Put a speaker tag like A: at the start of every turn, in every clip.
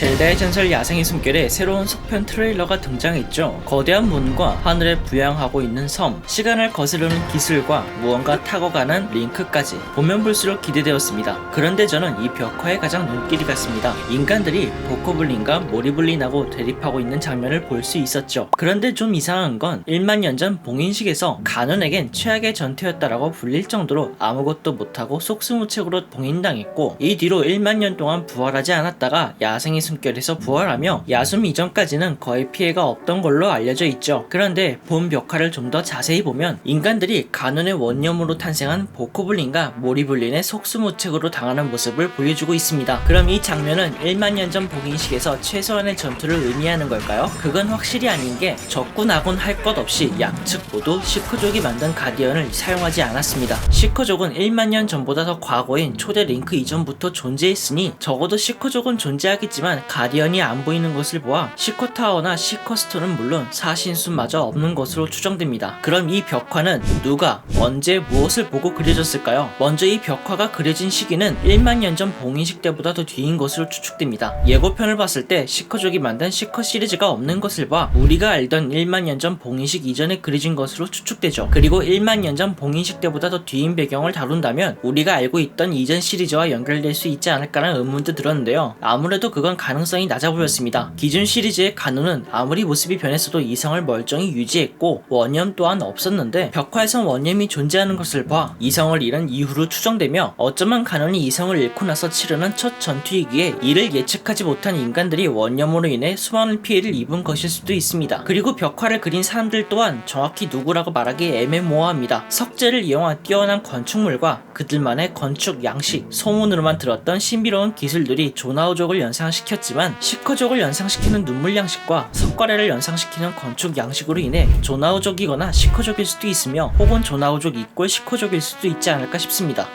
A: 젤다의 전설 야생의 숨결에 새로운 속편 트레일러가 등장했죠. 거대한 문과 하늘에 부양하고 있는 섬, 시간을 거스르는 기술과 무언가 타고 가는 링크까지 보면 볼수록 기대되었습니다. 그런데 저는 이 벽화에 가장 눈길이 갔습니다. 인간들이 보코블린과 모리블린하고 대립하고 있는 장면을 볼 수 있었죠. 그런데 좀 이상한 건 1만 년 전 봉인식에서 가눈에겐 최악의 전투였다라고 불릴 정도로 아무것도 못하고 속수무책으로 봉인당했고 이 뒤로 1만 년 동안 부활하지 않았다가 야생의 숨결에서 부활하며 야숨 이전까지는 거의 피해가 없던 걸로 알려져 있죠. 그런데 본 벽화를 좀 더 자세히 보면 인간들이 가눈의 원념으로 탄생한 보코블린과 모리블린의 속수무책으로 당하는 모습을 보여주고 있습니다. 그럼 이 장면은 1만 년 전 봉인식에서 최소한의 전투를 의미하는 걸까요? 그건 확실히 아닌 게 적군하곤 할 것 없이 양측 모두 시크족이 만든 가디언을 사용하지 않았습니다. 시크족은 1만 년 전보다 더 과거인 초대 링크 이전부터 존재했으니 적어도 시크족은 존재하겠지만 가디언이 안 보이는 것을 보아 시커타워나 시커스톤은 물론 사신수마저 없는 것으로 추정됩니다. 그럼 이 벽화는 누가 언제 무엇을 보고 그려졌을까요? 먼저 이 벽화가 그려진 시기는 1만 년 전 봉인식 때보다 더 뒤인 것으로 추측됩니다. 예고편을 봤을 때 시커족이 만든 시커 시리즈가 없는 것을 봐 우리가 알던 1만 년 전 봉인식 이전에 그려진 것으로 추측되죠. 그리고 1만 년 전 봉인식 때보다 더 뒤인 배경을 다룬다면 우리가 알고 있던 이전 시리즈와 연결될 수 있지 않을까라는 의문도 들었는데요. 아무래도 그건 가 능성이 낮아 보였습니다. 기존 시리즈의 간우는 아무리 모습이 변했어도 이성을 멀쩡히 유지했고 원념 또한 없었는데 벽화에선 원념이 존재하는 것을 봐 이성을 잃은 이후로 추정되며 어쩌면 간원이 이성을 잃고 나서 치르는 첫 전투이기에 이를 예측하지 못한 인간들이 원념으로 인해 수많은 피해를 입은 것일 수도 있습니다. 그리고 벽화를 그린 사람들 또한 정확히 누구라고 말하기 애매모호합니다. 석재를 이용한 뛰어난 건축물과 그들만의 건축 양식, 소문으로만 들었던 신비로운 기술들이 조나우족을 연상시켰 지만 시커족을 연상시키는 눈물 양식과 석가래를 연상시키는 건축 양식으로 인해 조나우족이거나 시커족일 수도 있으며 혹은 조나우족 이꼴 시커족일 수도 있지 않을까 싶습니다.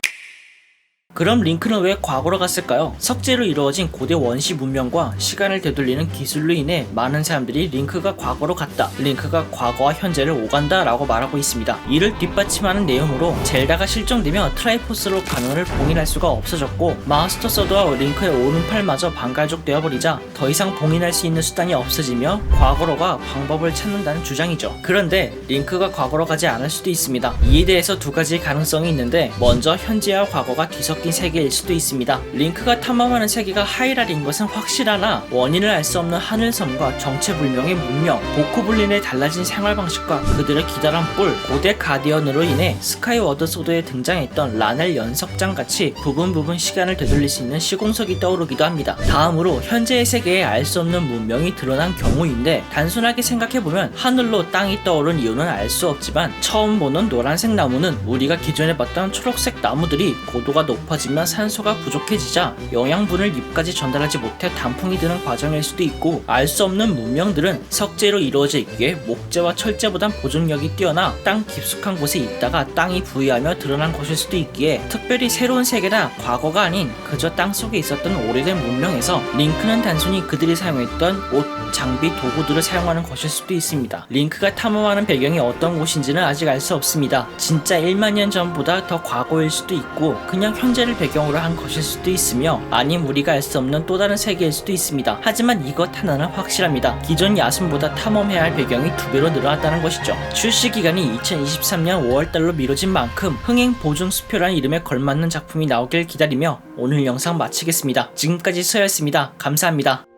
A: 그럼 링크는 왜 과거로 갔을까요? 석재로 이루어진 고대 원시 문명과 시간을 되돌리는 기술로 인해 많은 사람들이 링크가 과거로 갔다. 링크가 과거와 현재를 오간다 라고 말하고 있습니다. 이를 뒷받침하는 내용으로 젤다가 실종되며 트라이포스로 가눈을 봉인할 수가 없어졌고 마스터 서드와 링크의 오른팔마저 반갈족 되어 버리자 더 이상 봉인할 수 있는 수단이 없어지며 과거로가 방법을 찾는다는 주장이죠. 그런데 링크가 과거로 가지 않을 수도 있습니다. 이에 대해서 두 가지 가능성이 있는데 먼저 현재와 과거가 뒤섞 인 세계일 수도 있습니다. 링크가 탐험하는 세계가 하이랄인 것은 확실하나 원인을 알 수 없는 하늘섬과 정체불명의 문명, 보코블린의 달라진 생활 방식과 그들의 기다란 뿔, 고대 가디언으로 인해 스카이워드 소드에 등장했던 라넬 연석장 같이 부분 부분 시간을 되돌릴 수 있는 시공석이 떠오르기도 합니다. 다음으로 현재의 세계에 알 수 없는 문명이 드러난 경우인데 단순하게 생각해보면 하늘로 땅이 떠오른 이유는 알 수 없지만 처음 보는 노란색 나무는 우리가 기존에 봤던 초록색 나무들이 고도가 높아 지면 산소가 부족해지자 영양분을 잎까지 전달하지 못해 단풍이 드는 과정일 수도 있고 알 수 없는 문명들은 석재로 이루어져 있기에 목재와 철재보단 보존력이 뛰어나 땅 깊숙한 곳에 있다가 땅이 부위하며 드러난 것일 수도 있기에 특별히 새로운 세계나 과거가 아닌 그저 땅 속에 있었던 오래된 문명에서 링크는 단순히 그들이 사용했던 옷, 장비, 도구들을 사용하는 것일 수도 있습니다. 링크가 탐험하는 배경이 어떤 곳인지는 아직 알 수 없습니다. 진짜 1만 년 전보다 더 과거일 수도 있고 그냥 현재 를 배경으로 한 것일 수도 있으며 아님 우리가 알 수 없는 또 다른 세계일 수도 있습니다. 하지만 이것 하나는 확실합니다. 기존 야숨보다 탐험해야 할 배경이 두 배로 늘어났다는 것이죠. 출시 기간이 2023년 5월달로 미뤄진 만큼 흥행 보증 수표라는 이름에 걸맞는 작품이 나오길 기다리며 오늘 영상 마치겠습니다. 지금까지 서였습니다. 감사합니다.